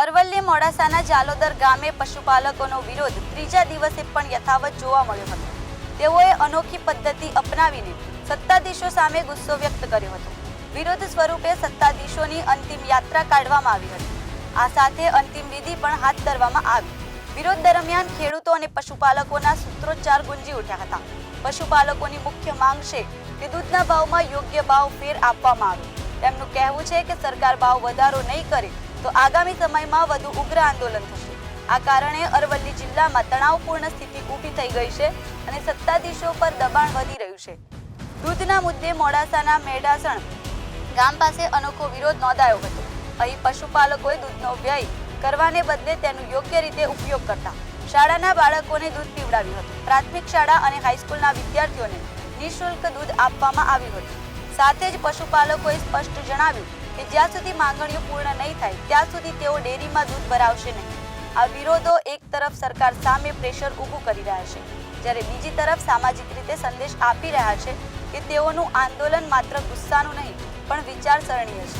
અરવલ્લી મોડાસાના જાલોદર ગામે પશુપાલકોનો વિરોધ ત્રીજા દિવસે પણ યથાવત જોવા મળ્યો હતો. તેઓએ અનોખી પદ્ધતિ અપનાવીને સત્તાધીશો સામે ગુસ્સો વ્યક્ત કર્યો હતો. વિરોધ સ્વરૂપે સત્તાધીશોની અંતિમ યાત્રા કાઢવામાં આવી હતી. આ સાથે અંતિમ વિધિ પણ હાથ ધરવામાં આવી. વિરોધ દરમિયાન ખેડૂતો અને પશુપાલકોના સૂત્રોચ્ચાર ગુંજી ઉઠ્યા હતા. પશુપાલકોની મુખ્ય માંગ છે કે દૂધના ભાવમાં યોગ્ય ભાવ ફેર આપવામાં આવે. તેમનું કહેવું છે કે સરકાર ભાવ વધારો નહીં કરે તો આગામી સમયમાં વધુ ઉગ્ર આંદોલન થશે. આ કારણે અરવલ્લી જિલ્લામાં તણાવપૂર્ણ સ્થિતિ ઊભી થઈ ગઈ છે અને સત્તાધીશો પર દબાણ વધી રહ્યું છે. દૂધના મુદ્દે મોડાસાના મેડાસણ ગામ પાસે અનોખો વિરોધ નોંધાયો હતો. અહીં પશુપાલકોએ દૂધનો વ્યય કરવાને બદલે તેનું યોગ્ય રીતે ઉપયોગ કરતા શાળાના બાળકોને દૂધ પીવડાવ્યું હતું. પ્રાથમિક શાળા અને હાઈસ્કૂલના વિદ્યાર્થીઓને નિઃશુલ્ક દૂધ આપવામાં આવ્યું હતું. સાથે જ પશુપાલકોએ સ્પષ્ટ જણાવ્યું કે જ્યાં સુધી માંગણીઓ પૂર્ણ નહીં થાય, ત્યાં સુધી તેઓ ડેરીમાં દૂધ ભરાવશે નહીં. આ વિરોધો એક તરફ સરકાર સામે પ્રેશર ઊભું કરી રહ્યા છે, જ્યારે બીજી તરફ સામાજિક રીતે સંદેશ આપી રહ્યા છે કે તેઓનું આંદોલન માત્ર ગુસ્સાનું નહીં, પણ વિચારસરણીય છે.